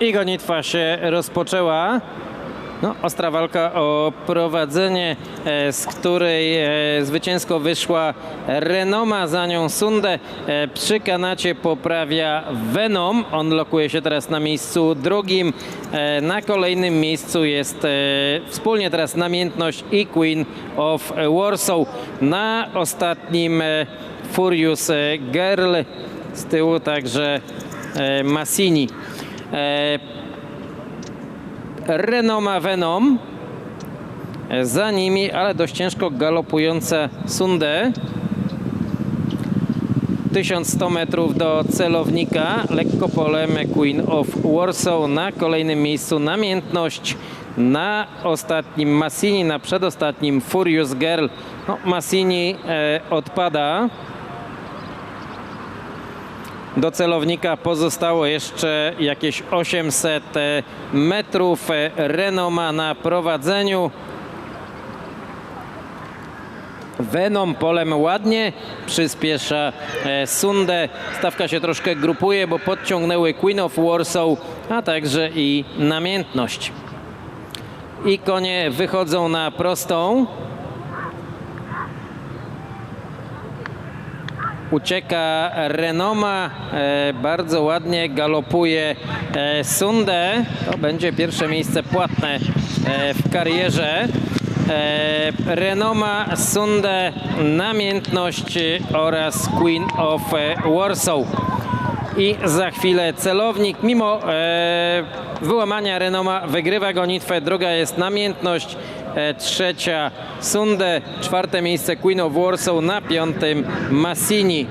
I gonitwa się rozpoczęła. No, ostra walka o prowadzenie, e, z której e, zwycięsko wyszła Renoma, za nią Sundę. E, przy kanacie poprawia Venom. On lokuje się teraz na miejscu drugim. Na kolejnym miejscu jest wspólnie teraz namiętność i Queen of Warsaw. Na ostatnim Furious Girl. Z tyłu także Massini. E, Renoma Venom. Za nimi, ale dość ciężko galopująca Sunde. 1100 metrów do celownika. Lekko polem Queen of Warsaw na kolejnym miejscu namiętność. Na ostatnim Massini, na przedostatnim Furious Girl. No, Massini e, odpada. Do celownika pozostało jeszcze jakieś 800 metrów. Renoma na prowadzeniu. Venom polem ładnie przyspiesza e, Sundę. Stawka się troszkę grupuje, bo podciągnęły Queen of Warsaw, a także i namiętność. I konie wychodzą na prostą. Ucieka Renoma, e, bardzo ładnie galopuje e, Sundę. To będzie pierwsze miejsce płatne e, w karierze. Renoma, Sundę, Namiętność oraz Queen of Warsaw. I za chwilę celownik, mimo wyłamania Renoma, wygrywa gonitwę. Druga jest namiętność, trzecia Sundę, czwarte miejsce Queen of Warsaw, na piątym Massini.